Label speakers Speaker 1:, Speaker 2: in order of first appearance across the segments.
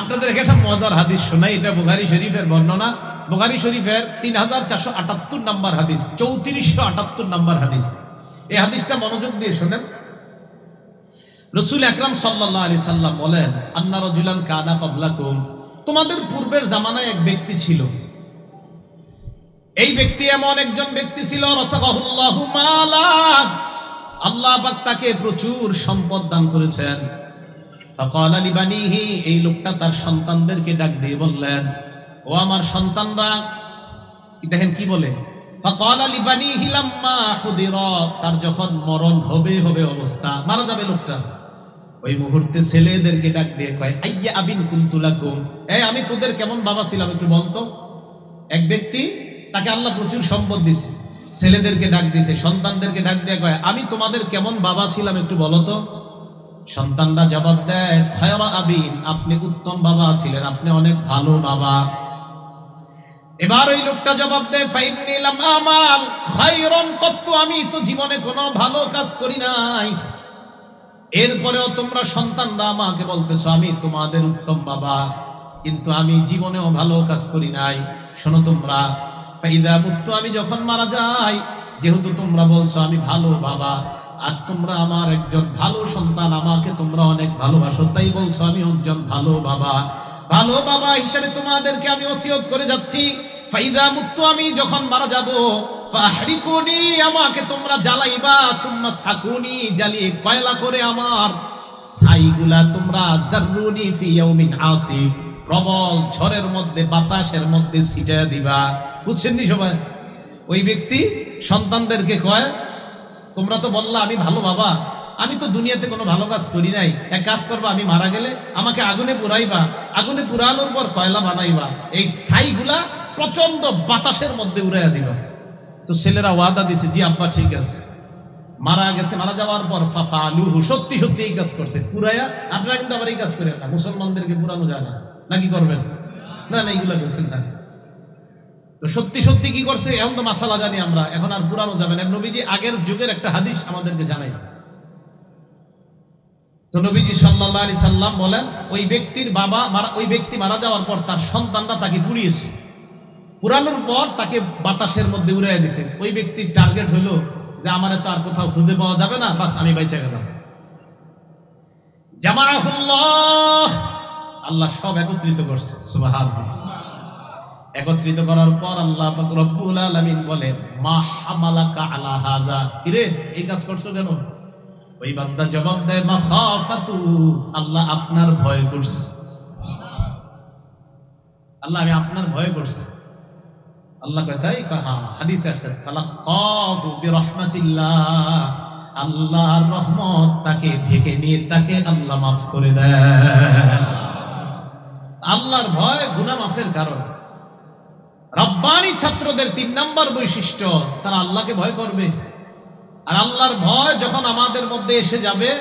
Speaker 1: আপনাদের একটা মজার হাদিস শোনাই। এটা বুখারি শরীফের বর্ণনা। বুখারি শরীফের তিন হাজার চারশো আটাত্তর নাম্বার হাদিস, চৌত্রিশশো আটাত্তর নাম্বার হাদিস। এই হাদিসটা মনোযোগ দিয়ে শোনেন। রসুল আকরাম সাল্লাহ আলি সাল্লাম বলেন, আন্না রজুলান কানা কবলাকুম তোমাদের পূর্বের জামানায় এক ব্যক্তি ছিল। এই ব্যক্তি এমন একজন ব্যক্তি ছিল রসাবাহুল্লাহু আল্লাহ পাক তাকে প্রচুর সম্পদ দান করেছেন। ফাকাল আলী এই লোকটা তার সন্তানদেরকে ডাক দিয়ে বললেন, ও আমার সন্তানরা দেখেন কি বলে? ফাকাল আলী বানিহি লাম্মা হুদিরা তার যখন মরণ হবে হবে অবস্থা, মারা যাবে লোকটা। ওই মুহূর্তে ছেলেদেরকে ডাক দিয়ে কয়, আইয়া আবিন কুন্তুলাকুম এই আমি তোদের কেমন বাবা ছিলাম, একটু বলতো এক ব্যক্তি তাকে আল্লাহ প্রচুর সম্পদ দিছে। ছেলেদেরকে ডাক দিছে, সন্তানদেরকে ডাক দিয়ে কয়, আমি তোমাদের কেমন বাবা ছিলাম, একটু বলো তো। সন্তানরা জবাব দেয়, খয়রা আবিন আপনি উত্তম বাবা ছিলেন, আপনি অনেক ভালো বাবা। এবার ওই লোকটা জবাব দেয় ফাইন নিলাম আমাল, খায়রন কত্তু, আমি তো জীবনে কোনো ভালো কাজ করি নাই। এরপরেও তোমরা সন্তানরা আমাকে বলতেছো, আমি তোমাদের উত্তম বাবা, কিন্তু আমি জীবনেও ভালো কাজ করি নাই। শোনো তোমরা, ফাইদা মুত্তু, আমি যখন মারা যাই, যেহেতু তোমরা বলছো আমি ভালো বাবা আর তোমরা আমার একজন ভালো সন্তান, আমাকে তোমরা অনেক ভালোবাসো। তাই বলছো, আমি একজন ভালো বাবা। ভালো বাবা হিসেবে তোমাদেরকে আমি ওসিয়ত করে যাচ্ছি। ফাইদা মুত্তু, আমি যখন মারা যাব, ফাহরিকুনি, আমাকে তোমরা জ্বালাইবা, সুম্মা সাকুনি, জ্বালিয়ে কয়লা করে আমার ছাইগুলা তোমরা জাররুনি ফি ইয়াউমিন আসিফ, প্রবল ঝড়ের মধ্যে, বাতাসের মধ্যে ছিটা দিবা। বুঝছেন নি সবাই? ওই ব্যক্তি সন্তানদেরকে কয় তোমরা তো বললা, আমি ভালো বাবা। আমি তো দুনিয়াতে কোনো ভালো কাজ করি নাই। এক কাজ করবা, আমি মারা গেলে আমাকে আগুনে পুরাইবা, আগুনে পুরানোর পর কয়লা বানাইবা। এই ছাইগুলা প্রচণ্ড বাতাসের মধ্যে উড়াইয়া দিবা। তো ছেলেরা ওয়াদা দিছে, জি আব্বা, ঠিক আছে। মারা গেছে, মারা যাওয়ার পর ফাফা আলুহু সত্যি সত্যি এই কাজ করছে। পুরাইয়া, আপনারা কিন্তু আবার এই কাজ করেন না। মুসলমানদেরকে পুরানো যায় না। নাকি করবেন? না না, এইগুলা করবেন না। তো সত্যি সত্যি কি করছে? এখন তো মাসালা জানি আমরা। এখন আর পুরানো যাবে না। নবীজি আগের যুগের একটা হাদিস আমাদেরকে জানাইছে। তো নবীজি সাল্লাহ আলি সাল্লাম বলেন, ওই ব্যক্তির বাবা মারা ওই ব্যক্তি মারা যাওয়ার পর তার সন্তানরা তাকে পুড়িয়েছে। পুরানোর পর তাকে বাতাসের মধ্যে উড়াইয়া দিছে। ওই ব্যক্তির টার্গেট হলো যে আমার তো আর কোথাও খুঁজে পাওয়া যাবে না, বাস আমি বাইচে গেলাম। জামাহুল্লাহ আল্লাহ সব একত্রিত করছে। সুবহানাল্লাহ। একত্রিত করার পর আল্লাহ রব্বুল আলামিন বলে, মা হামালাকা আলা হাযা। কিরে এই কাজ করছ কেন? ওই বান্দা জবাব দেয়, মা খাফাতু। আল্লাহ আপনার ভয় করছে। আল্লাহ, আমি আপনার ভয় করছি। আল্লাহ কয়, তাই? হ্যাঁ হাদিস আসছে তালাক্কাহু বিরহমাতিল্লাহ। আল্লাহর রহমত তাকে ঢেকে নিয়ে তাকে আল্লাহ মাফ করে দেয়। আল্লাহর ভয় গুনাহ মাফের কারণ। রব্বানি ছাত্রদের তিন নাম্বার বৈশিষ্ট্য, তারা আল্লাহকে ভয় করবে। আর আল্লাহর ভয় যখন আমাদের মধ্যে এসে যাবে,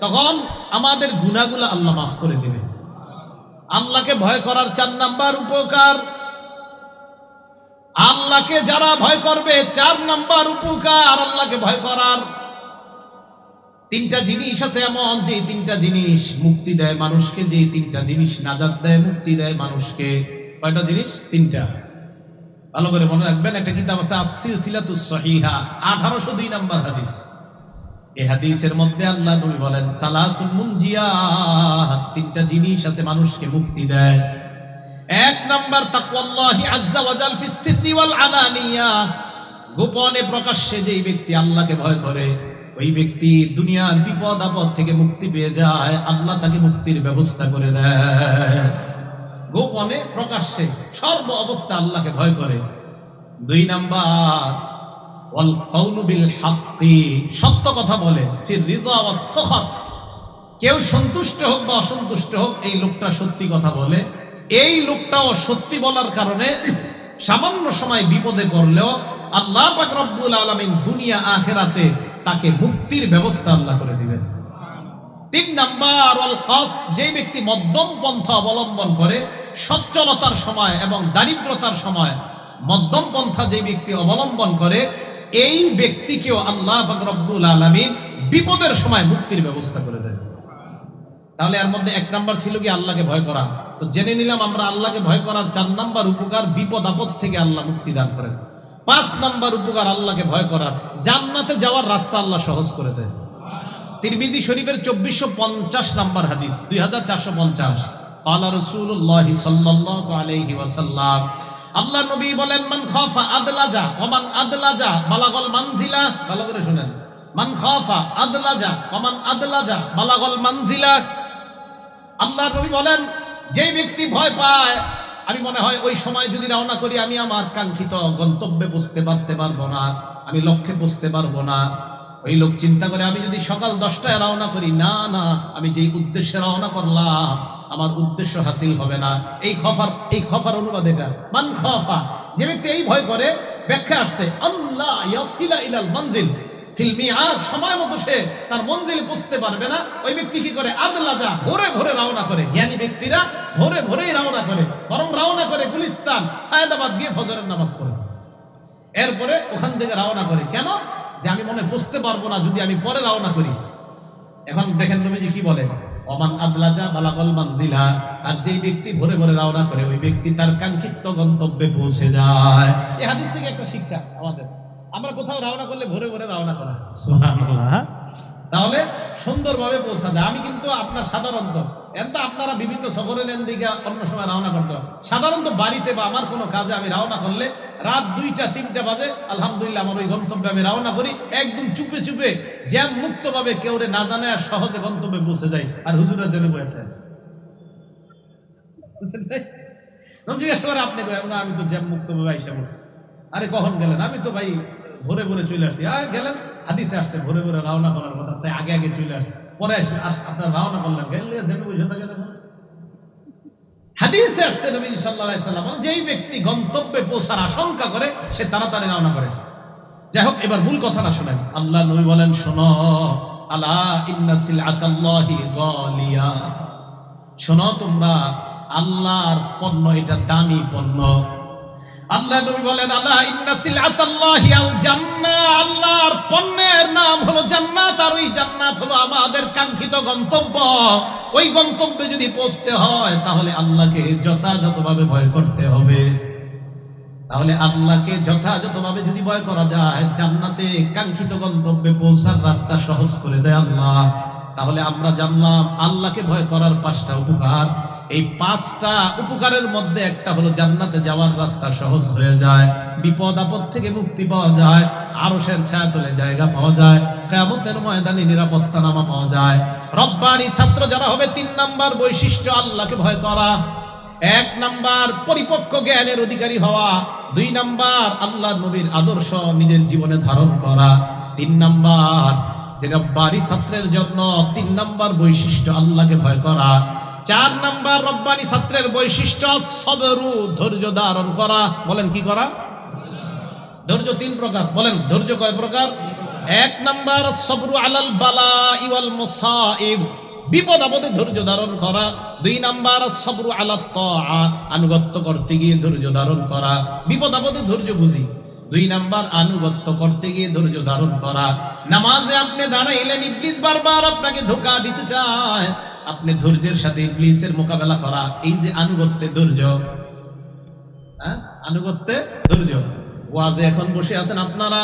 Speaker 1: তখন আমাদের গুনাহগুলো আল্লাহ মাফ করে দেবে। আল্লাহকে ভয় করার চার নাম্বার উপকার। আল্লাহকে যারা ভয় করবে, চার নাম্বার উপকার আল্লাহকে ভয় করার। তিনটা জিনিস আছে এমন, যে তিনটা জিনিস মুক্তি দেয় মানুষকে, যে তিনটা জিনিস নাজাত দেয়, মুক্তি দেয় মানুষকে। কয়টা জিনিস? তিনটা। ভালো করে মনে রাখবেন, একটা কিতাব আছে আসিল সিলাতুস সহিহা, আঠারোশো দুই নাম্বার হাদিস। এই হাদিসের মধ্যে আল্লাহ নবী বলেন সালাসুল মুনজিয়াত তিনটা জিনিস আছে, মানুষকে মুক্তি দেয়। এক নাম্বার, তাকওয়াল্লাহি আজ্জা ওয়াজাল ফিস সিদ্দি ওয়াল আলানিয়া গোপনে প্রকাশ্যে যেই ব্যক্তি আল্লাহকে ভয় করে, ওই ব্যক্তি দুনিয়ার বিপদ আপদ থেকে মুক্তি পেয়ে যায়, আল্লাহ তাকে মুক্তির ব্যবস্থা করে দেয়। গোপনে প্রকাশ্যে সর্ব অবস্থা আল্লাহকে ভয় করে। দুই নাম্বার, ওয়াল কাউলু বিল হাক্কি, সত্য কথা বলে, ফির রিজা কেউ সন্তুষ্ট হোক বা অসন্তুষ্ট হোক, এই লোকটা সত্যি কথা বলে। এই লোকটাও সত্যি বলার কারণে সামান্য সময় বিপদে পড়লেও আল্লাহ পাক রব্বুল আলামিন দুনিয়া আখেরাতে তাকে মুক্তির ব্যবস্থা আল্লাহ করে দিবেন। তিন নাম্বার, ওয়াল কাস যে ব্যক্তি মধ্যম পন্থা অবলম্বন করে সচ্ছলতার সময় এবং দারিদ্রতার সময় মধ্যম পন্থা যে ব্যক্তি অবলম্বন করে, এই ব্যক্তিকেও আল্লাহ রব্বুল আলামিন বিপদের সময় মুক্তির ব্যবস্থা করে দেন। তাহলে এর মধ্যে এক নাম্বার ছিল কি? আল্লাহকে ভয় করা। তো জেনে নিলাম আমরা আল্লাহকে ভয় করার চার নাম্বার উপকার বিপদ আপদ থেকে আল্লাহ মুক্তি দান করেন। পাঁচ নাম্বার উপকার আল্লাহকে ভয় করার, জান্নাতে যাওয়ার রাস্তা আল্লাহ সহজ করে দেয় তিরমিজি শরীফের চব্বিশশো পঞ্চাশ নাম্বার হাদিস, দুই হাজার চারশো পঞ্চাশ। قال رسول الله صلى الله عليه وسلم আল্লাহ নবী বলেন মান খাফা আদলাজা ওমান আদলাজা বালাগল মানজিলা ভালো করে শুনেন মান খাফা আদলাজা ওমান আদলাজা বালাগল মানজিলা আল্লাহ নবী বলেন যে ব্যক্তি ভয় পায় আমি মনে হয় ওই সময় যদি রওনা করি আমি আমার কাঙ্ক্ষিত গন্তব্যে বুঝতে পারতে পারবো না আমি লক্ষ্যে বুঝতে পারবো না ওই লোক চিন্তা করে আমি যদি সকাল দশটায় রওনা করি না না আমি যেই উদ্দেশ্যে রওনা করলাম আমার উদ্দেশ্য হাসিল হবে না। এই খফার এই খফার অনুবাদ এটা। মান খফা, যে ব্যক্তি এই ভয় করে, ব্যাখ্যা আসছে, আল্লাহ ইয়াসিলা ইলাল মঞ্জিল। ফিল্মি আজ সময় মতো সে তার মঞ্জিলে বুঝতে পারবে না। ওই ব্যক্তি কি করে? আদলা যা, ভোরে ভোরে রওনা করে। জ্ঞানী ব্যক্তিরা ভোরে ভোরেই রওনা করে। বরং রওনা করে গুলিস্তান, সায়দাবাদ গিয়ে ফজরের নামাজ পড়ে। এরপরে ওখান থেকে রওনা করে। কেন? যে আমি মনে বুঝতে পারব না যদি আমি পরে রওনা করি। এখন দেখেন নবীজি কি বলে অমান আদলাজা বালাকল মানজিলা আর যেই ব্যক্তি ভরে ভরে রওনা করে ওই ব্যক্তি তার কাঙ্ক্ষিত গন্তব্যে পৌঁছে যায়। এই হাদিস থেকে একটা শিক্ষা আমাদের। আমরা কোথাও রওনা করলে ভরে ভরে রওনা করা তাহলে সুন্দরভাবে পৌঁছা যায়। আমি কিন্তু আপনার সাধারণত এত আপনারা বিভিন্ন সফরে নেন দিকে অন্য সময় রওনা করতে। সাধারণত বাড়িতে বা আমার কোনো কাজে আমি রওনা করলে রাত দুইটা, তিনটা বাজে, আলহামদুলিল্লাহ আমার ওই গন্তব্যে আমি রওনা করি। একদম চুপে চুপে, জ্যাম মুক্ত ভাবে কেউ রে না জানে আর সহজে গন্তব্যে বসে যাই আর হুজুরা জেনে বয়ে জিজ্ঞেস করে, আপনি না আমি তো জ্যাম মুক্ত ভাবে আইসা বলছি আরে, কখন গেলেন? আমি তো ভাই ভোরে ভোরে চলে আসছি। আর গেলেন? হাদিসে আসছে, ভোরে ভোরে রওনা করার কথা। তাই আগে আগে চলে আসছে। পরে আপনার রওনা করলেন। গেলে জেনে বুঝে থাকে হাদিসে আসছে নবী সাল্লাম যেই ব্যক্তি গন্তব্যে পৌঁছার আশঙ্কা করে, সে তাড়াতাড়ি রওনা করে। যাই হোক, এবার মূল কথাটা শুনেন। আল্লাহ নবী বলেন, শোনো, আলা ইন্না সিলআতাল্লাহি গালিয়া। শোনো তোমরা, আল্লাহর পণ্য এটা দামি পণ্য। আল্লাহ নবী বলেন আল্লাহ ইন্না সিলআতাল্লাহি আল জান্নাহ আল্লাহর পণ্যের নাম হলো জান্নাত, আর ওই জান্নাত হলো আমাদের কাঙ্ক্ষিত গন্তব্য। ওই গন্তব্যে যদি পৌঁছতে হয়, তাহলে আল্লাহকে যথাযথভাবে ভয় করতে হবে। তাহলে আল্লাহকে যথাযথভাবে যদি ভয় করা যায়, জান্নাতে কাঙ্ক্ষিত গন্তব্যে পৌঁছার রাস্তা সহজ করে দেয় আল্লাহ। তাহলে আমরা জানলাম আল্লাহকে ভয় করার পাঁচটা উপকার। এই পাঁচটা উপকারের মধ্যে একটা হলো জান্নাতে যাওয়ার রাস্তা সহজ হয়ে যায়, বিপদ আপদ থেকে মুক্তি পাওয়া যায়, আরশের ছায়া তোলে জায়গা পাওয়া যায় কেমতের ময়দানে নিরাপত্তা নামা পাওয়া যায়। রব্বানি ছাত্র যারা হবে, তিন নাম্বার বৈশিষ্ট্য আল্লাহকে ভয় করা। এক নাম্বার পরিপক্ক জ্ঞানের অধিকারী হওয়া। দুই নাম্বার আল্লাহ নবীর আদর্শ নিজের জীবনে ধারণ করা। তিন নাম্বার যেটা বাড়ি ছাত্রের জন্য তিন নম্বর বৈশিষ্ট্য, আল্লাহকে ভয় করা। চার নাম্বার রব্বানি ছাত্রের বৈশিষ্ট্য, সবরু, ধৈর্য ধারণ করা। বলেন কি করা? ধৈর্য তিন প্রকার। বলেন, ধৈর্য কয় প্রকার? এক নাম্বার, সবরু আলাল বালা ইওয়াল মুসাইব, বিপদ আপদে ধৈর্য ধারণ করা। দুই নাম্বার, সবরু তাআ, আনুগত্য করতে গিয়ে ধৈর্য ধারণ করা। বিপদ আপদে ধৈর্য বুঝি। দুই নাম্বার আনুগত্য করতে গিয়ে ধৈর্য ধারণ করা। নামাজে আপনি দাঁড়াইলেন ইবলিস বারবার আপনাকে ধোকা দিতে চায়। আপনি ধৈর্যের সাথে ইবলিসের মোকাবেলা করা, এই যে আনুগত্যে ধৈর্য। হ্যাঁ? আনুগত্যে ধৈর্য। ওয়াজে এখন বসে আছেন আপনারা।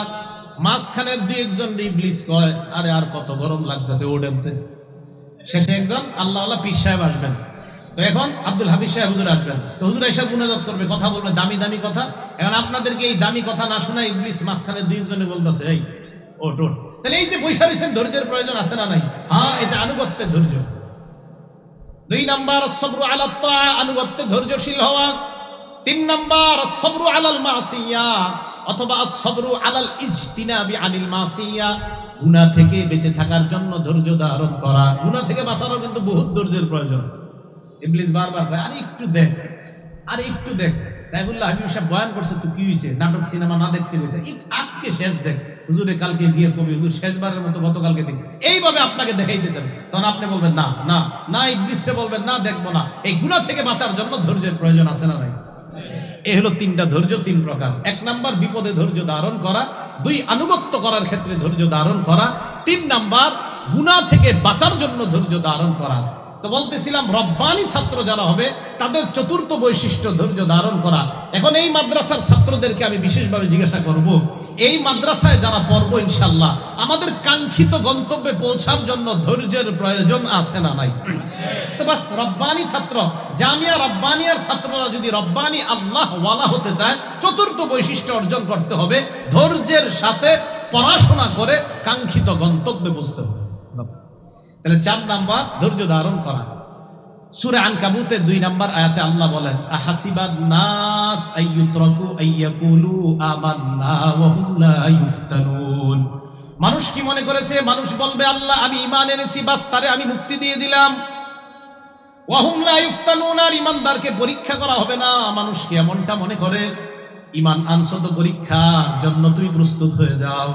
Speaker 1: মাঝখানের দুই একজন ইবলিস কয়, আরে আর কত গরম লাগতেছে ওডেনতে শেষে একজন আল্লাহ আল্লাহ পীর সাহেব আসবেন। তো এখন আব্দুল হাফিজ সাহেব হুজুর আসবেন। তো হুজুর এসে মুনাজাত করবে কথা বলবে দামি দামি কথা। এখন আপনাদেরকে এই দামি কথা না শোনা ইবলিস মাঝখানে দুই একজনে বলতেছে এই ওট ওট তাহলে এই যে পয়সা দিচ্ছেন ধৈর্যের প্রয়োজন আছে না নাই? হ্যাঁ এটা আনুগত্যের ধৈর্য। দুই নাম্বার সবরু আলাত তাআ, আনুগত্যে ধৈর্যশীল হওয়া। তিন নাম্বার সবরু আলাল মাসিয়া অথবা সবরু আলাল ইজতিনাবি আনিল মাসিয়া গুনাহ থেকে বেঁচে থাকার জন্য ধৈর্য ধারণ করা। গুনাহ থেকে বাঁচারও কিন্তু বহুত ধৈর্যের প্রয়োজন। ইবলিস বারবার কয়, আরে একটু দেখ, আরে একটু দেখ। সাইফুল্লাহ হাবিব সাহেব বয়ান করছে, তো কি হয়েছে নাটক, সিনেমা না দেখতে গেছে। আজকে শেষ দেখ। হুজুরে কালকে গিয়ে কবি, হুজুর শেষবারের মতো গতকালকে দেখ। এইভাবে আপনাকে দেখাইতে চান তখন আপনি বলবেন, না না না বলবেন না, দেখব না। এই থেকে বাঁচার জন্য ধৈর্যের প্রয়োজন আছে না নাই? এ হলো তিনটা ধৈর্য, তিন প্রকার। এক নাম্বার, বিপদে ধৈর্য ধারণ করা। দুই, আনুগত্য করার ক্ষেত্রে ধৈর্য ধারণ করা। তিন নাম্বার, গুনাহ থেকে বাঁচার জন্য ধৈর্য ধারণ করা। তো বলতেছিলাম, রব্বানি ছাত্র যারা হবে, তাদের চতুর্থ বৈশিষ্ট্য ধৈর্য ধারণ করা। এখন এই মাদ্রাসার ছাত্রদেরকে আমি বিশেষভাবে জিজ্ঞাসা করব, এই মাদ্রাসায় যারা পড়ব ইনশাল্লাহ আমাদের কাঙ্ক্ষিত গন্তব্যে পৌঁছার জন্য ধৈর্যের প্রয়োজন আছে না নাই? তো বাস, রব্বানি ছাত্র, জামিয়া রব্বানিয়ার ছাত্ররা যদি রব্বানি আল্লাহ ওয়ালা হতে চায়, চতুর্থ বৈশিষ্ট্য অর্জন করতে হবে, ধৈর্যের সাথে পড়াশোনা করে কাঙ্ক্ষিত গন্তব্যে বুঝতে হবে। তাহলে চার নাম্বার ধৈর্য ধারণ করা। সূরা আনকাবুতের দুই নাম্বার আয়াতে আল্লাহ বলেন, আহাসিবান নাস আইয়ুতরাকু আইয়াকুলু আমান্না ওয়া হুম লা ইফতানুন। মানুষ কি মনে করেছে? মানুষ বলবে, আল্লাহ, আমি ঈমান এনেছি, বাস তারে আমি মুক্তি দিয়ে দিলাম। ওয়া হুম লা ইফতানুন, আর ঈমানদারকে পরীক্ষা করা হবে না। মানুষ কি এমনটা মনে করে? ঈমান আনছো তো পরীক্ষার জন্য তুমি প্রস্তুত হয়ে যাও।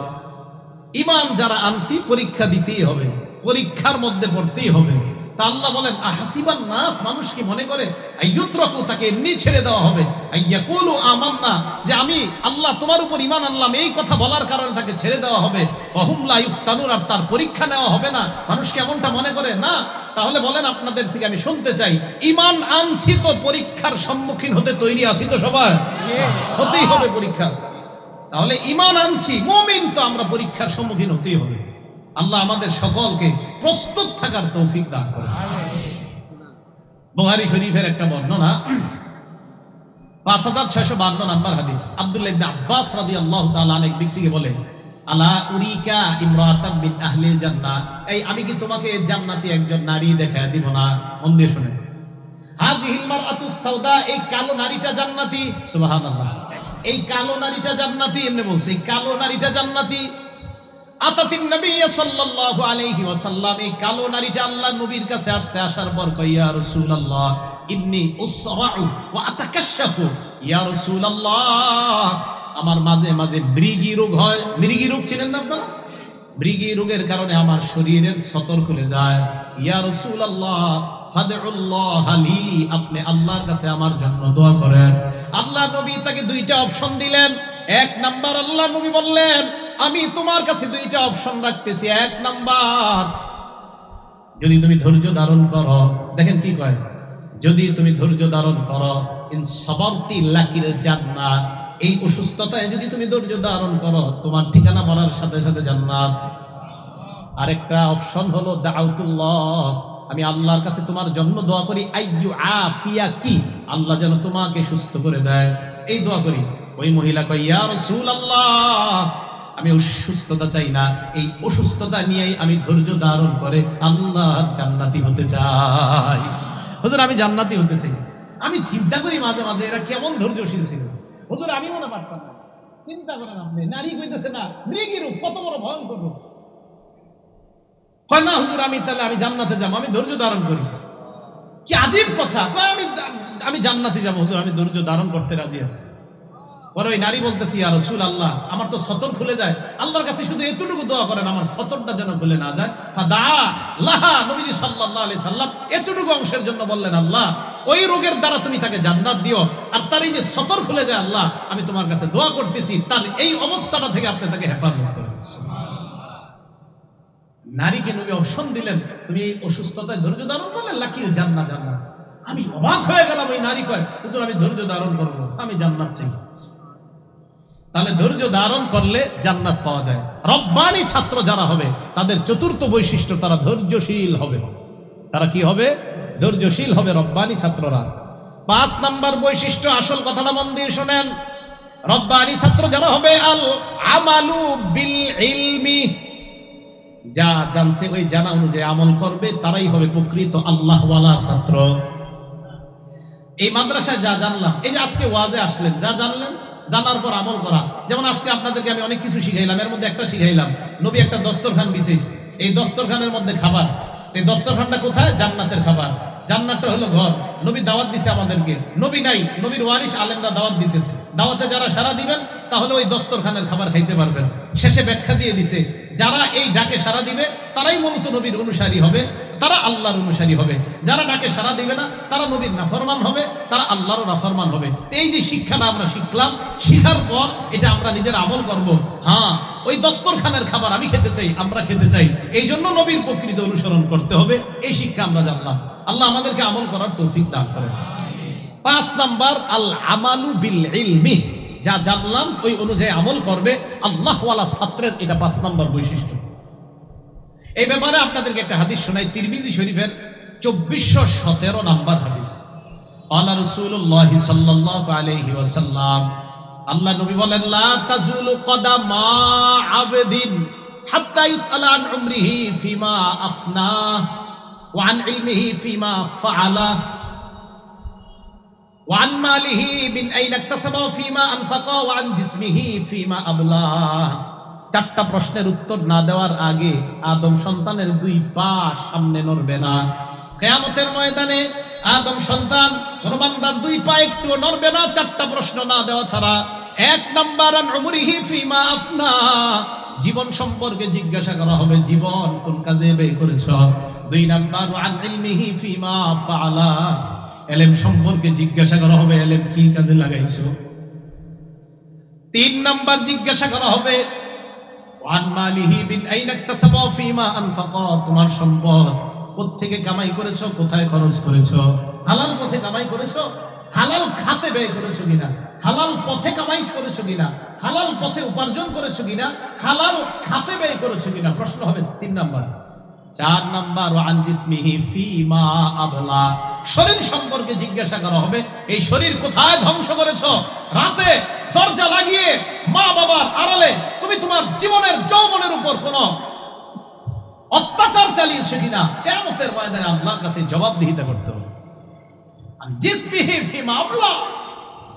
Speaker 1: ইমান যারা আনছি, পরীক্ষা দিতেই হবে। পরীক্ষার মধ্যে পড়তেই হবে। তা আল্লাহ বলেন, আহাসিবান নাস মানুষ কি মনে করে? আইয়ুতরাকু তাকে এমনি ছেড়ে দেওয়া হবে। আইয়াকুলু আমান্না যে আমি আল্লাহ, তোমার উপর ইমান আনলাম, এই কথা বলার কারণে তাকে ছেড়ে দেওয়া হবে। অহুম লা ইফতানুর আর তার পরীক্ষা নেওয়া হবে না। মানুষ এমনটা মনে করে? না। তাহলে বলেন আপনাদের থেকে আমি শুনতে চাই ইমান আনছি তো পরীক্ষার সম্মুখীন হতে তৈরি আছি তো সবাই? হতেই হবে পরীক্ষা। তাহলে ইমান আনছি, মমিন তো আমরা পরীক্ষার সম্মুখীন হতেই হবে। আল্লাহ আমাদের সকলকে প্রস্তুত থাকার তৌফিক দান করে বুহারি শরীফের একটা বর্ণনা। পাঁচ হাজার ছয়শো বান্ন নাম্বার হাদিস। আব্দুল্লাহ ইবনে আব্বাস রাদিয়াল্লাহু তাআলা এক ব্যক্তিকে বলে, আলা উরিকা ইমরাতাম মিন আহলিল জান্নাহ? এই, আমি কি তোমাকে জান্নাতি একজন নারী দেখায় দিব না? দিয়ে শুনেন। হাজিহিল মারআতুস সাউদা, এই কালো নারীটা জান্নাতি? সুবহানাল্লাহ। এই কালো নারীটা জান্নাতি? এমনি বলছে। এই কালো নারীটা জান্নাতি? আতাতিন নবী সাল্লাল্লাহু আলাইহি ওয়াসাল্লাম, এই কালো নারীটা আল্লাহ নবীর কাছে আসছে, আসার পর কই ইয়া রাসূলুল্লাহ, ইন্নী উসরাউ ওয়া আতাকাশশাফু। ইয়া রাসূলুল্লাহ, আমার মাঝে মাঝে মৃগী রোগ হয়। মৃগী রোগ চিনেন না আপনারা? মৃগী রোগের কারণে আমার শরীরের সতর খুলে যায়। ইয়া রাসূলুল্লাহ আপনি আল্লাহর কাছে আমার জন্য দোয়া করেন। আল্লাহ নবী তাকে দুইটা অপশন দিলেন। এক নাম্বার, আল্লাহ নবী বললেন আমি তোমার কাছে দুইটা অপশন রাখতেছি। এক নাম্বার, যদি তুমি ধৈর্য ধারণ করো, দেখেন কি কয়? যদি তুমি ধৈর্য ধারণ করো সবাবতি লাকির জান্নাত, এই অসুস্থতায় যদি তুমি ধৈর্য ধারণ করো, তোমার ঠিকানা বলার সাথে সাথে জান্নাত। আরেকটা অপশন হলো দাউতুল্লাহ আমি আল্লাহর কাছে তোমার জন্য দোয়া করি, আইয়ু আফিয়া কি? আল্লাহ যেন তোমাকে সুস্থ করে দেয়। এই দোয়া করি। ওই মহিলা কয়, ইয়া রাসূলুল্লাহ আমি অসুস্থতা চাই না। এই অসুস্থতা নিয়েই আমি ধৈর্য ধারণ করে আল্লাহর জান্নাতি হতে চাই। হুজুর, আমি জান্নাতি হতে চাই। আমি চিন্তা করি মাঝে মাঝে এরা কেমন ধৈর্যশীল ছিল। হুজুর, আমি মনে পারতাম না। চিন্তা করেন আপনি, নারী কইতেছে না, মৃগী রূপ, কত বড় ভয়ঙ্কর রূপ। কয়, না হুজুর, আমি তাহলে আমি জান্নাতে যাব, আমি ধৈর্য ধারণ করি। কি আজীব কথা। আমি আমি জান্নাতে যাব, হুজুর, আমি ধৈর্য ধারণ করতে রাজি আছি। পরে ওই নারী বলতেছি আর রসুল আল্লাহ আমার তো সতর খুলে যায়। আল্লাহর কাছে শুধু এতটুকু দোয়া করেন, আমার সতরটা যেন খুলে না যায়। দা লাহা নবীজি সাল্লাল্লাহু আলাইহি সাল্লাম এতটুকু অংশের জন্য বললেন, আল্লাহ, ওই রোগের দ্বারা তুমি তাকে জান্নাত দিও, আর তার এই যে সতর খুলে যায়, আল্লাহ, আমি তোমার কাছে দোয়া করতেছি, তার এই অবস্থাটা থেকে আপনি তাকে হেফাজত করেন। নারীকে নবী অপশন দিলেন, তুমি এই অসুস্থতায় ধৈর্য ধারণ করলে লাকির জান্নাত জান্নাত। আমি অবাক হয়ে গেলাম, ওই নারী কয় আমি ধৈর্য ধারণ করব, আমি জান্নাত চাই। তাহলে ধৈর্য ধারণ করলে জান্নাত পাওয়া যায়। রব্বানি ছাত্র যারা হবে, তাদের চতুর্থ বৈশিষ্ট্য, তারা ধৈর্যশীল হবে। তারা কি হবে? ধৈর্যশীল হবে রব্বানি ছাত্ররা। পাঁচ নাম্বার বৈশিষ্ট্য, আসল কথাটা মন দিয়ে শোনেন। রব্বানি ছাত্র যারা হবে আল আমালু বিল ইলমি যা জানছে ওই জানা অনুযায়ী আমল করবে, তারাই হবে প্রকৃত আল্লাহওয়ালা ছাত্র। এই মাদ্রাসায় যা জানলাম, এই যে আজকে ওয়াজে আসলেন, যা জানলেন? জানার পর আমল করা। যেমন আজকে আপনাদেরকে আমি অনেক কিছু শিখাইলাম, এর মধ্যে একটা শিখাইলাম। নবী একটা দস্তরখান বিছেছে এই দস্তরখানের মধ্যে খাবার। এই দস্তরখানটা কোথায়? জান্নাতের খাবার। জান্নাতটা হলো ঘর। নবী দাওয়াত দিছে আমাদেরকে। নবী নাই, নবীর ওয়ারিস আলেমরা দাওয়াত দিতেছে। দাওয়াতে যারা সারা দিবেন, তাহলে ওই দস্তরখানের খাবার খাইতে পারবেন। শেষে ব্যাখ্যা দিয়ে দিছে, যারা এই ডাকে সারা দিবে, তারাই মূলত নবীর অনুসারী হবে। তারা আল্লাহর অনুসারী হবে। যারা ডাকে সারা দিবে না, তারা নবীর নাফরমান হবে, তারা আল্লাহরও নাফরমান হবে। এই যে শিক্ষাটা আমরা শিখলাম, শিখার পর এটা আমরা নিজের আমল করব। হ্যাঁ ওই দস্তরখানের খাবার আমি খেতে চাই, আমরা খেতে চাই। এই জন্য নবীর প্রকৃত অনুসরণ করতে হবে, এই শিক্ষা আমরা জানলাম। আল্লাহ আমাদেরকে আমল করার তৌফিক দান করে পাঁচ নাম্বার আল আমালু বিল ইলমি যা জানলাম, ওই অনুযায়ী আমল করবে, আল্লাহওয়ালা ছাত্রের এটা পাঁচ নাম্বার বৈশিষ্ট্য। এই ব্যাপারে আপনাদেরকে একটা হাদিস শোনাই, তিরমিজি শরীফের চব্বিশশো সতেরো নাম্বার হাদিস। আল্লাহ রসুল্লাহ আলহি আল্লাহ নবী বলেন কদামা ফিমা ফিমা চারটা প্রশ্নের উত্তর না দেওয়ার আগে আদম সন্তানের দুই পা সামনে নড়বে না। কেয়ামতের ময়দানে আদম সন্তান কোন দুই পা একটু নড়বে না, চারটা প্রশ্ন না দেওয়া ছাড়া। এক নাম্বার জীবন সম্পর্কে জিজ্ঞাসা করা হবে, জীবন কোন কাজে ব্যয় করেছ? দুই নাম্বার এলেম সম্পর্কে জিজ্ঞাসা করা হবে, এলেম কি কাজে লাগাইছো? তিন নাম্বার, জিজ্ঞাসা করা হবে তোমার সম্পদ কোত্থেকে কামাই করেছ, কোথায় খরচ করেছ? হালাল পথে কামাই করেছ? হালাল খাতে ব্যয় করেছ কিনা? হালাল পথে কামাই করেছ কিনা? হালাল পথে উপার্জন করেছ কিনা? হালাল খাতে ব্যয় করেছ কিনা? প্রশ্ন হবে তিন নাম্বার। চার নাম্বার, ওয়ান জিসমিহি ফিমা আবলা। শরীর সম্পর্কে জিজ্ঞাসা করা হবে, এই শরীর কোথায় ধ্বংস করেছ? রাতে দরজা লাগিয়ে মা বাবার আড়ালে, তুমি তোমার জীবনের যৌবনের উপর কোন অত্যাচার চালিয়েছো কিনা? কেমতের ময়দানে আল্লাহর কাছে জবাবদিহিতা করতে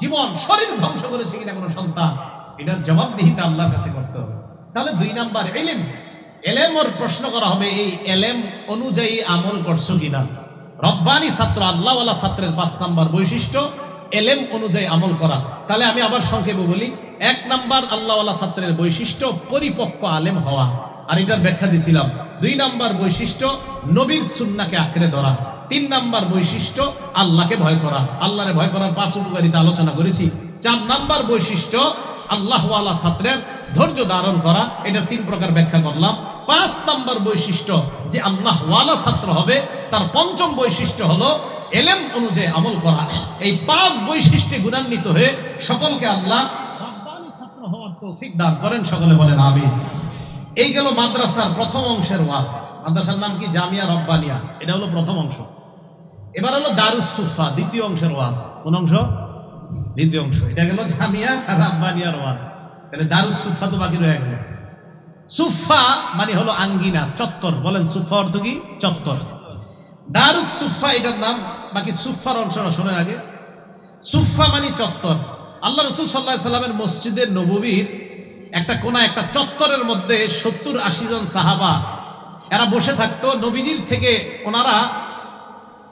Speaker 1: জীবন, শরীর ধ্বংস করেছে কিনা কোনো সন্তান? এটার জবাবদিহিতা আল্লাহর কাছে করতে তাহলে দুই নাম্বার এলিম। এলেম ওর প্রশ্ন করা হবে, এই এলেম অনুযায়ী আমল করছ কিনা? রব্বানি ছাত্র, আল্লাহওয়ালা ছাত্রের পাঁচ নাম্বার বৈশিষ্ট্য, এলেম অনুযায়ী আমল করা। তাহলে আমি আবার সংক্ষেপে বলি, এক নাম্বার আল্লাহওয়ালা ছাত্রের বৈশিষ্ট্য, পরিপক্ক আলেম হওয়া। আর এটার ব্যাখ্যা দিছিলাম। দুই নাম্বার বৈশিষ্ট্য, নবীর সুন্নাকে আঁকড়ে ধরা। তিন নাম্বার বৈশিষ্ট্য, আল্লাহকে ভয় করা। আল্লাহরে ভয় করার পাঁচ উপকারিতা আলোচনা করেছি। চার নাম্বার বৈশিষ্ট্য, আল্লাহওয়ালা ছাত্রের ধৈর্য ধারণ করা। এটা তিন প্রকার ব্যাখ্যা করলাম। পাঁচ নাম্বার বৈশিষ্ট্য যে আল্লাহ ওয়ালা ছাত্র হবে, তার পঞ্চম বৈশিষ্ট্য হলো এলেম অনুযায়ী আমল করা। এই পাঁচ বৈশিষ্ট্যে গুণান্বিত হয়ে সকলকে আল্লাহ ছাত্র হওয়ার তৌফিক দান করেন, সকলে বলেন আমিন। এই গেল মাদ্রাসার প্রথম অংশের ওয়াজ। মাদ্রাসার নাম কি? জামিয়া রব্বানিয়া। এটা হলো প্রথম অংশ। এবার হলো দারুস সুফা দ্বিতীয় অংশের ওয়াজ। কোন অংশ? দ্বিতীয় অংশ। এটা গেল জামিয়া আর রাব্বানিয়ার ওয়াজ। তাহলে দারুস সুফা তো বাকি রয়ে গেল। সুফা মানে হলো আঙ্গিনা, চত্বর। বলেন সুফা অর্থ কি? চত্বর। দারুস সুফা এটার নাম, বাকি সুফার অংশটা শোনেন আগে। সুফা মানে চত্বর। আল্লাহ রসুল সাল্লাহ সাল্লামের মসজিদের নববীর একটা কোনা একটা চত্বরের মধ্যে সত্তর আশি জন সাহাবা, এরা বসে থাকতো। নবীজির থেকে ওনারা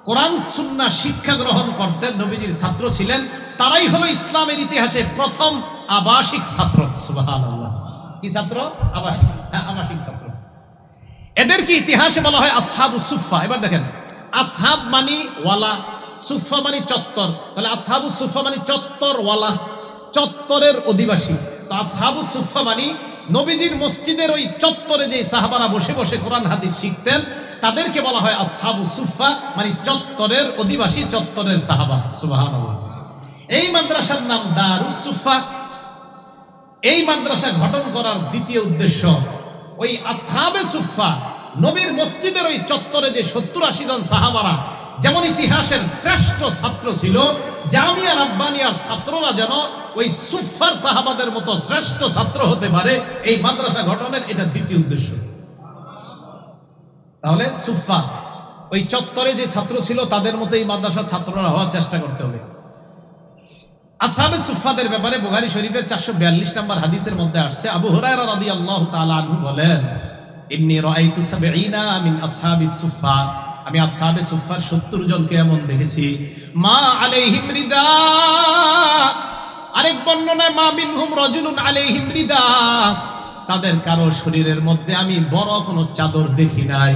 Speaker 1: কোরআন সুন্না শিক্ষা গ্রহণ করতেন। নবীজির ছাত্র ছিলেন। তারাই হলো ইসলামের ইতিহাসে প্রথম আবাসিক ছাত্র। সুবহানাল্লাহ। কি ছাত্র? আবাসিক হ্যাঁ আবাসিক ছাত্র। এদেরকে ইতিহাসে বলা হয় আসহাবু সুফা এবার দেখেন। আসহাব মানি ওয়ালা সুফা মানি চত্বর। তাহলে আসহাবু সুফা মানি চত্বর ওয়ালা, চত্বরের অধিবাসী। তো আসহাবু সুফা মানি নবীজির মসজিদের ওই চত্বরে যে সাহাবারা বসে বসে কোরআন, হাদিস শিখতেন, তাদেরকে বলা হয় আসহাবু সুফা মানে চত্বরের অধিবাসী, চত্বরের সাহাবা। সুবহানাল্লাহ। এই মাদ্রাসার নাম দারুস সুফা এই মাদ্রাসা গঠন করার দ্বিতীয় উদ্দেশ্য, ওই আসহাবে সুফা নবীর মসজিদের ওই চত্বরে যে সত্তর আশি জন সাহাবারা, যেমন ইতিহাসের শ্রেষ্ঠ ছাত্র ছিল, জামিয়া রাব্বানিয়ার ছাত্ররা যেন ওই সুফার সাহাবাদের মতো শ্রেষ্ঠ ছাত্র হতে পারে, এই মাদ্রাসা গঠনের এটা দ্বিতীয় উদ্দেশ্য। তাহলে সুফা ওই চত্বরে যে ছাত্র ছিল, তাদের মতো এই মাদ্রাসার ছাত্ররা হওয়ার চেষ্টা করতে হবে। আসহাবে সুফাদের ব্যাপারে বুখারী শরীফের 442 নম্বর হাদিসের মধ্যে আসছে, আবু হুরায়রা রাদিয়াল্লাহু তাআলা আনহু বলেন, ইন্নী রাআইতু সাবঈনা মিন সুফা আমি আসহাবে সুফার 70 জনকে এমন দেখেছি, মা আলাইহিম রিদা। আরেক বর্ণনায়, মা মিনহুম রাজুলুন আলাইহিম রিদা। তাদের কারও শরীরের মধ্যে আমি বড় কোনো চাদর দেখি নাই।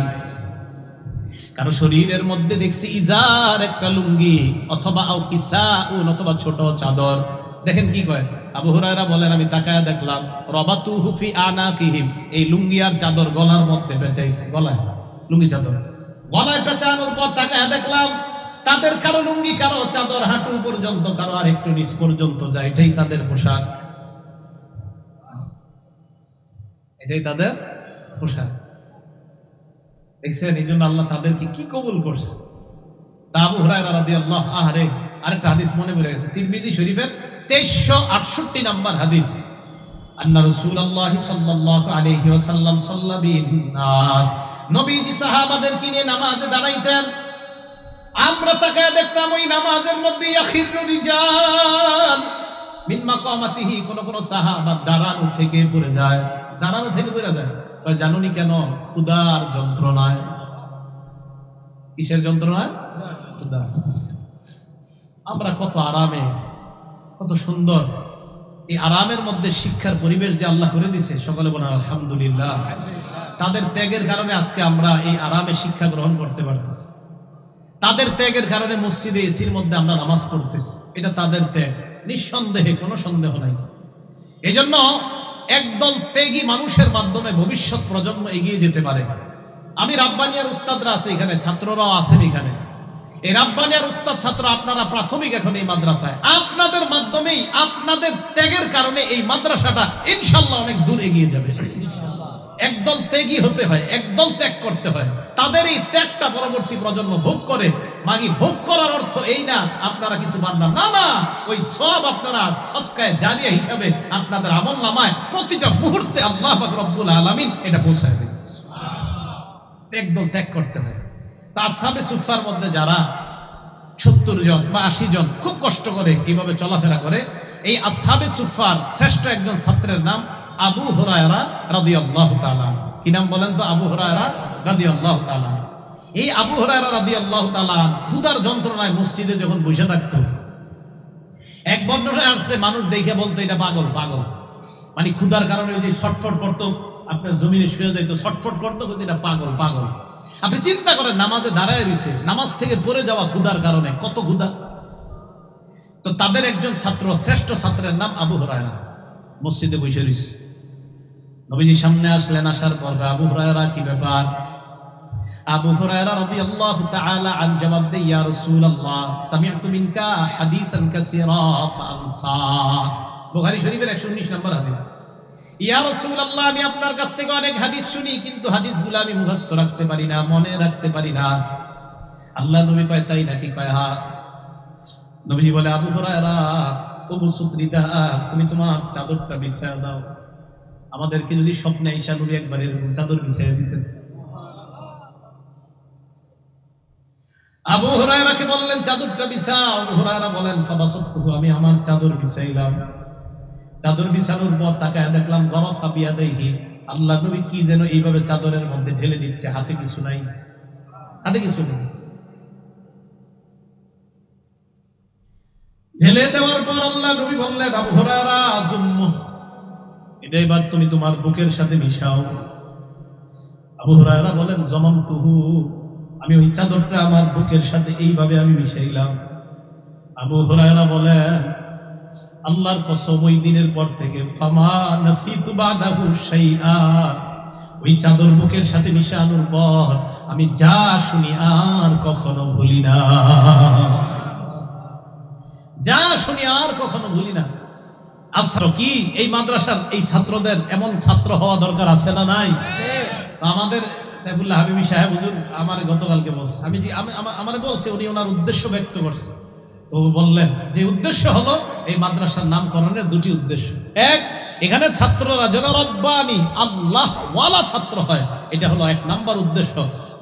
Speaker 1: কারও শরীরের মধ্যে দেখছি ইজার একটা লুঙ্গি, অথবা আও কিসা অথবা ছোট চাদর। দেখেন কি কয়? আবু হুরায়রা বলেন, আমি তাকায়া দেখলাম রবাতু হুফি আনা কিহিম এই লুঙ্গি আর চাদর গলার মধ্যে বেচাইছে গলায়? লুঙ্গি চাদর। গলায় পেঁচানোর পর তাকায় দেখলাম, তাদের কারও লুঙ্গি, কারও চাদর, হাঁটু পর্যন্ত, কারও আর একটু নিচ পর্যন্ত যায়। এটাই তাদের পোশাক। এটাই তাদের পোশাক। দেখছেন? এই জন্য আল্লাহ তাদেরকে কি কবুল করছে? তা আবু হুরায়রা রাদিয়াল্লাহু আহারে আরেকটা হাদিস মনে পড়ে গেছে। তিরমিজি শরীফের 2368 নাম্বার হাদিস। আন্না রাসূলুল্লাহ সাল্লাল্লাহু আলাইহি ওয়াসাল্লাম সাল্লা বিন-নাস। নবীজি সাহাবাদেরকে নিয়ে নামাজে দাঁড়াইতেন। আমরা তাকায় দেখতাম ওই নামাজের মধ্যে মিন মাকামাতিহি, কোন কোন সাহাবা দাঁড়ানো থেকে পড়ে যায়। দাঁড়ানো থেকে পড়ে যায়। জানুনি কেন? ক্ষুধার যন্ত্রণায়। কিসের যন্ত্রণায়? ক্ষুধা। আমরা কত আরামে, কত সুন্দর। এই আরামের মধ্যে শিক্ষার পরিবেশ যে আল্লাহ করে দিছে, সকলে বলেন, আলহামদুলিল্লাহ। তাদের ত্যাগের কারণে আজকে আমরা এই আরামে শিক্ষা গ্রহণ করতে পারতেছি। তাদের ত্যাগের কারণে মসজিদে এসির মধ্যে আমরা নামাজ পড়তেছি। এটা তাদের ত্যাগ। নিঃসন্দেহে, কোনো সন্দেহ নাই। এজন্য একদল ত্যাগী মানুষের মাধ্যমে ভবিষ্যৎ প্রজন্ম এগিয়ে যেতে পারে। আমি রাব্বানিয়ার উস্তাদরা আছে এখানে, ছাত্ররাও আছেন এখানে। এই রাব্বানিয়ার উস্তাদ ছাত্র আপনারা প্রাথমিক এখন এই মাদ্রাসায়। আপনাদের মাধ্যমেই, আপনাদের ত্যাগের কারণে এই মাদ্রাসাটা ইনশাল্লাহ অনেক দূর এগিয়ে যাবে। একদল ত্যাগী হতে হয়, একদল ত্যাগ করতে হয়। তাদের এই ত্যাগটা পরবর্তী প্রজন্ম ভোগ করে মাগি ভোগ করার অর্থ এই না, আপনারা কিছু মানলাম না। না ওই সব আপনারা সৎকায় জারিয়া হিসাবে আপনাদের আমল নামায় প্রতিটা মুহূর্তে আল্লাহ রব্বুল আলামিন এটা পৌঁছায় দেবে একদল ত্যাগ করতে হয়। তা আসহাবে সুফার মধ্যে যারা সত্তর জন বা আশি জন খুব কষ্ট করে এইভাবে চলাফেরা করে, এই আসহাবে সুফার শ্রেষ্ঠ একজন ছাত্রের নাম আবু হুরায়রা রাদিয়াল্লাহু তাআলা কি নাম বলেন তো? আবু হুরায়রা রাদিয়াল্লাহু তাআলা এই আবু হুরায়রা রাদিয়াল্লাহু তাআলা ক্ষুধার যন্ত্রণায় মসজিদে যখন বসে থাকতো, এক বন্ধনে আসছে, মানুষ দেখে বলতো, এটা পাগল পাগল। মানে ক্ষুধার কারণে ওই যে ছটফট করতো, আপনার জমিনে শুয়ে যাইতো, ছটফট করতো, কিন্তু এটা পাগল পাগল। আপনি চিন্তা করেন, নামাজে দাঁড়ায় রয়েছে নামাজ থেকে পড়ে যাওয়া ক্ষুধার কারণে কত ক্ষুধা? তো তাদের একজন ছাত্র, শ্রেষ্ঠ ছাত্রের নাম আবু হরায়রা, মসজিদে বসে রয়েছে নবীজি সামনে আসলেন, আসার পর, আবু হরায়রা, কি ব্যাপার? আবু হুরায়রা রাদিয়াল্লাহু তাআলা আন জবাব দেয়, ইয়া রাসূলুল্লাহ, সামি'তু মিনকা হাদিসান কাসীরা, ফাআনসা। বুখারী শরীফের 119 নম্বর হাদিস। ইয়া রাসূলুল্লাহ, আমি আপনার কাছ থেকে অনেক হাদিস শুনি, কিন্তু হাদিসগুলো আমি মুখস্থ রাখতে পারি না, মনে রাখতে পারি না। আল্লাহ নবী কয়, তাই নাকি? কয় হ্যাঁ। নবী বলে, আবু হুরায়রা ও মুসুত্রিদা তুমি তোমার চাদরটা বিছায়া দাও। আমাদেরকে যদি স্বপ্নে ঈশা নবী একবার চাদর বিছায়া দিতেন। আবু হুরায়রাকে বললেন, চাদরটা বিছাও। আবু হুরায়রা বলেন ফাবাসাতহু আমি আমার চাদর বিছাইলাম। চাদর বিছানোর পর তাকায় দেখলাম, গরফা বিয়াদাইহি, আল্লাহ নবী কি যেন এইভাবে চাদরের মধ্যে ঢেলে দিচ্ছে, হাতে কিছু নাই। হাতে কিছু নেই। ঢেলে দেওয়ার পর আল্লাহ নবী বললেন, আবু হুরায়রা, আজুম্মু, এটা এবার তুমি তোমার বুকের সাথে মিশাও। আবু হুরায়রা বলেন জমম তুহু আমি ওই চাদরটা আমার বুকের সাথে এইভাবে আমি মিশাইলাম। আবু হুরায়রা বলেন আল্লাহর কসম ওই দিনের পর থেকে ফামা নাসিতু বাদাহু শাইআ। ওই চাদর বুকের সাথে মিশানোর পর আমি যা শুনি আর কখনো ভুলি না। যা শুনি আর কখনো ভুলি না। আচ্ছা কি? এই মাদ্রাসার এই ছাত্রদের এমন ছাত্র হওয়া দরকার আছে না নাই? আমাদের সাইফুল্লাহ হাবিবি সাহেব, হুজুর, আমার গতকালকে বলছে। আমি যে আমি আমার বলছে, উনি ওনার উদ্দেশ্য ব্যক্ত করছে। তো বললেন, যে উদ্দেশ্য হলো এই মাদ্রাসার নামকরণের দুটি উদ্দেশ্য। এক, এখানে ছাত্ররা যেন রব্বানি, আল্লাহ ওয়ালা ছাত্র হয়। এটা হলো এক নাম্বার উদ্দেশ্য।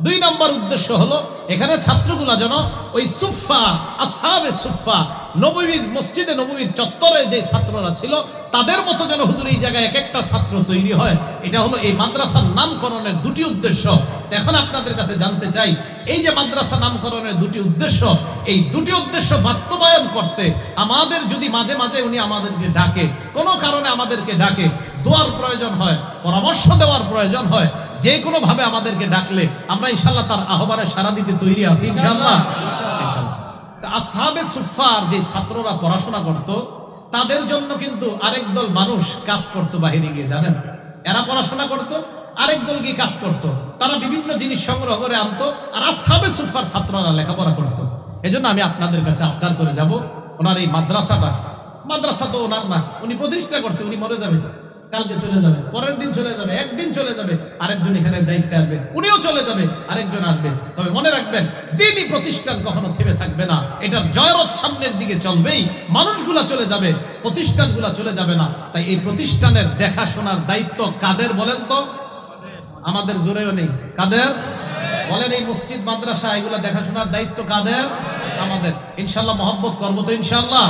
Speaker 1: দুই নাম্বার উদ্দেশ্য হলো, এখানে ছাত্রগুলা যেন ওই সুফা আসহাবে সুফা নবীর মসজিদে নবীর চত্বরে যে ছাত্ররা ছিল, তাদের মতো যেন হুজুর এই জায়গায় এক একটা ছাত্র তৈরি হয়। এটা হলো এই মাদ্রাসার নামকরণের দুটি উদ্দেশ্য। এখন আপনাদের কাছে জানতে চাই, এই যে মাদ্রাসা নামকরণের দুটি উদ্দেশ্য, এই দুটি উদ্দেশ্য বাস্তবায়ন করতে আমাদের যদি মাঝে মাঝে উনি আমাদেরকে ডাকে, কোনো কারণে আমাদেরকে ডাকে, দোয়ার প্রয়োজন হয়, পরামর্শ দেওয়ার প্রয়োজন হয়, যে কোনো ভাবে আমাদেরকে ডাকলে আমরা ইনশাল্লাহ তার আহ্বানে সারা দিতে তৈরি আছি ইনশাল্লাহ আসহাবে সুফার যে ছাত্ররা পড়াশোনা করত, তাদের জন্য কিন্তু আরেক দল মানুষ কাজ করত বাহিরে গিয়ে, জানেন? এরা পড়াশোনা করত, আরেক দল কি কাজ করত। তারা বিভিন্ন জিনিস সংগ্রহ করে আনতো, আর আসহাবে সুফার ছাত্ররা লেখাপড়া করতো। এজন্য আমি আপনাদের কাছে আবদার করে যাব, ওনার এই মাদ্রাসাটা। মাদ্রাসা তো ওনার না, উনি প্রতিষ্ঠা করছে, উনি মরে যাবে কালকে চলে যাবে, পরের দিন চলে যাবে, একদিন চলে যাবে, আরেকজন এখানে দায়িত্বে আসবে, উনিও চলে যাবে, আরেকজন আসবে। তবে মনে রাখবেন, দিনই প্রতিষ্ঠান কখনো থেমে থাকবে না। এটার জয়রথ সামনের দিকে চলবেই। মানুষগুলা চলে যাবে, প্রতিষ্ঠানগুলা চলে যাবে না। তাই এই প্রতিষ্ঠানের দেখাশোনার দায়িত্ব কাদের বলেন তো? আমাদের জোরেও নেই। কাদের? বলেন এই মসজিদ মাদ্রাসা এগুলা দেখাশোনার দায়িত্ব কাদের? আমাদের। ইনশাল্লাহ মহব্বত করব তো ইনশাল্লাহ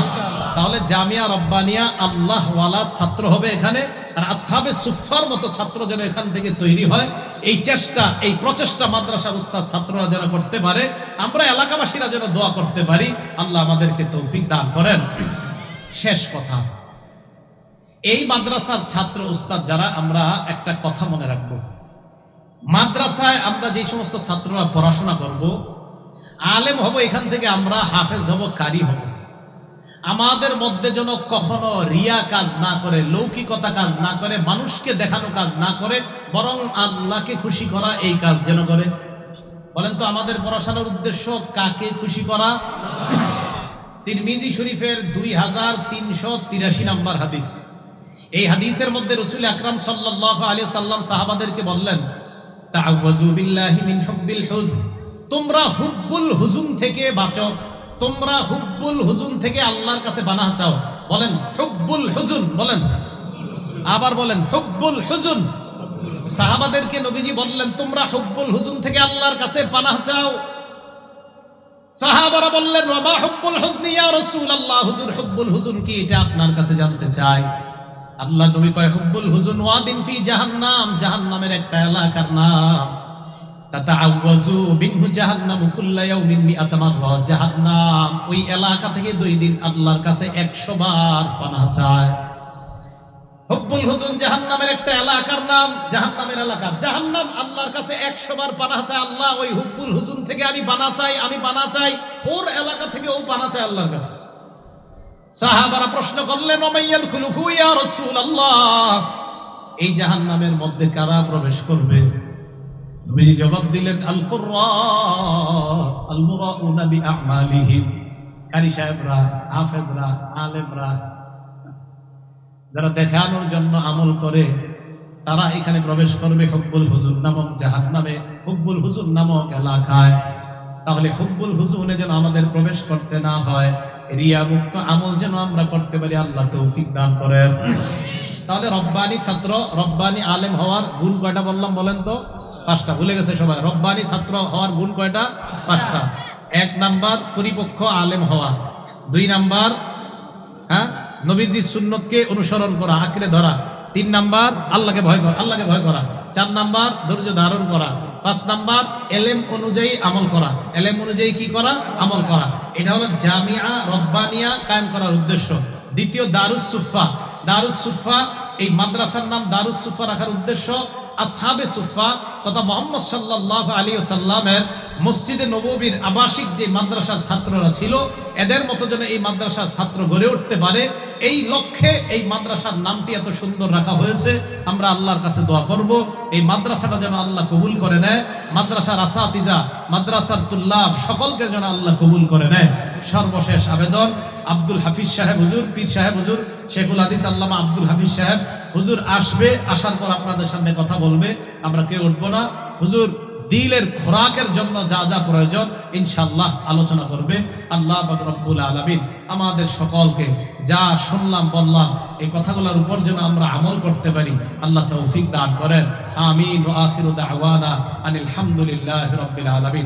Speaker 1: তাহলে জামিয়া রব্বানিয়া আল্লাহ ওয়ালা ছাত্র হবে এখানে আর আসহাবে সুফার মতো ছাত্র যেন এখান থেকে তৈরি হয়। এই চেষ্টা এই প্রচেষ্টা মাদ্রাসার উস্তাদ ছাত্ররা যেন করতে পারে আমরা এলাকাবাসীরা যেন দোয়া করতে পারি। আল্লাহ আমাদেরকে তৌফিক দান করেন। শেষ কথা। এই মাদ্রাসার ছাত্র উস্তাদ যারা আমরা একটা কথা মনে রাখব। মাদ্রাসায় আমরা যে সমস্ত ছাত্ররা পড়াশোনা করব, আলেম হব এখান থেকে, আমরা হাফেজ হব, কারি হব। আমাদের মধ্যে যেন কখনো রিয়া কাজ না করে, লৌকিকতা কাজ না করে, মানুষকে দেখানো কাজ না করে, বরং আল্লাহকে খুশি করা এই কাজ যেন করে। বলেন তো, আমাদের পড়াশোনার উদ্দেশ্য কাকে খুশি করা? তিরমিজি শরীফের দুই হাজার তিনশো তিরাশি নাম্বার হাদিস। এই হাদিসের মধ্যে রসুল আকরাম সাল্লাহ আলী সাল্লাম সাহাবাদেরকে বললেন তোমরা হুব্বুল থেকে বাঁচো তোমরা হুব্বুল থেকে আল্লাহর কাছে বানা চাও। বলেন, হুব্বুল হুজুন, বলেন। আবার বলেন, হুব্বুল হুজুন। সাহাবাদেরকে নবীজি বললেন, তোমরা হুব্বুল হুজুন থেকে আল্লাহর কাছে পানাহ চাও। সাহাবারা বললেন ওমা হুব্বুল হুজনি ইয়া রাসূলুল্লাহ? হুজুর, হুব্বুল হুজুন কি? এটা আপনার কাছে জানতে চাই। আল্লাহ নবী কয়, হুব্বুল হুজুন ওয়াদিন ফি জাহান্নাম, জাহান্নামের একটা এলাকার নাম। তাতাআওয়াজু মিনহু জাহান্নাম কুল্লা ইয়াউমিন মিআতা মাররা। জাহান্নাম, ওই এলাকা থেকে দুই দিন আল্লাহর কাছে 100 বার পানাহ চায়। হুব্বুল হুজুন, জাহান্নামের একটা এলাকার নাম, জাহান্নামের এলাকা। জাহান্নাম, আল্লাহর কাছে 100 বার পানাহ চায়। আল্লাহ ওই হুব্বুল হুজুন থেকে আমি পানা চাই, আমি পানা চাই। ওর এলাকা থেকে ও পানা চায় আল্লাহর কাছে। সাহাবারা প্রশ্ন করলেন ওমাইয়াল খুলুহু ইয়া রাসূলুল্লাহ? এই জাহান্নামের মধ্যে কারা প্রবেশ করবে? নবীজি জবাব দিলেন আল কুররা আল মুরাউনা বিআমালিহিম। কারি সাহেবরা, হাফেজরা, আলেমরা, যারা দেখানোর জন্য আমল করে, তারা এখানে প্রবেশ করবে হুব্বুল হুজুর নামক জাহান্নামে। হুব্বুল হুজুর নামক এলাকায়। তাহলে হুব্বুল হুজুরে যেন আমাদের প্রবেশ করতে না হয়। রিয়া মুক্ত আমল যেন আমরা করতে পারি, আল্লাহ তৌফিক দান করেন। তাহলে রব্বানি ছাত্র, রব্বানি আলেম হওয়ার গুণ কয়টা বললাম বলেন তো? পাঁচটা। ভুলে গেছে সবাই। রব্বানি ছাত্র হওয়ার গুণ কয়টা? পাঁচটা। এক নাম্বার পরিপক্ষ আলেম হওয়া। দুই নাম্বার হ্যাঁ? নবীজির সুন্নতকে অনুসরণ করা, আঁকড়ে ধরা। তিন নাম্বার, আল্লাহকে ভয় করা, আল্লাহকে ভয় করা। চার নাম্বার, ধৈর্য ধারণ করা। পাঁচ নাম্বার, এলেম অনুযায়ী আমল করা। এলেম অনুযায়ী কি করা? আমল করা। এটা হলো জামিয়া রব্বানিয়া কায়েম করার উদ্দেশ্য। দ্বিতীয় দারুস সুফা দারুস সুফা এই মাদ্রাসার নাম দারুস সুফা রাখার উদ্দেশ্য আসহাবে সুফা তথা মোহাম্মদ সাল্লাহ আলী সাল্লামের মসজিদে নববীর আবাসিক যে মাদ্রাসার ছাত্ররা ছিল, এদের মতো যেন এই মাদ্রাসার ছাত্র গড়ে উঠতে পারে। এই লক্ষ্যে এই মাদ্রাসার নামটি এত সুন্দর রাখা হয়েছে। আমরা আল্লাহর কাছে দোয়া করব, এই মাদ্রাসাটা যেন আল্লাহ কবুল করে নেয়। মাদ্রাসার আসাতিজা, মাদ্রাসার তুল্লাভ সকলকে যেন আল্লাহ কবুল করে নেয়। সর্বশেষ আবেদন, আব্দুল হাফিজ সাহেব হুজুর, পীর সাহেব হুজুর, শেখুল হাদিস আল্লামা আব্দুল হাফিজ সাহেব। হুজুর আসবে, আসার পর আপনাদের সামনে কথা বলবে, আমরা কেউ উঠবো না। হুজুর, দিলের খোরাকের জন্য যা যা প্রয়োজন ইনশাল্লাহ আলোচনা করবে। আল্লাহ রব্বুল আলমিন আমাদের সকলকে যা শুনলাম, বললাম, এই কথাগুলোর উপর যেন আমরা আমল করতে পারি, আল্লাহ তৌফিক দান করেন। আমিন আখির আনিল আলমিন।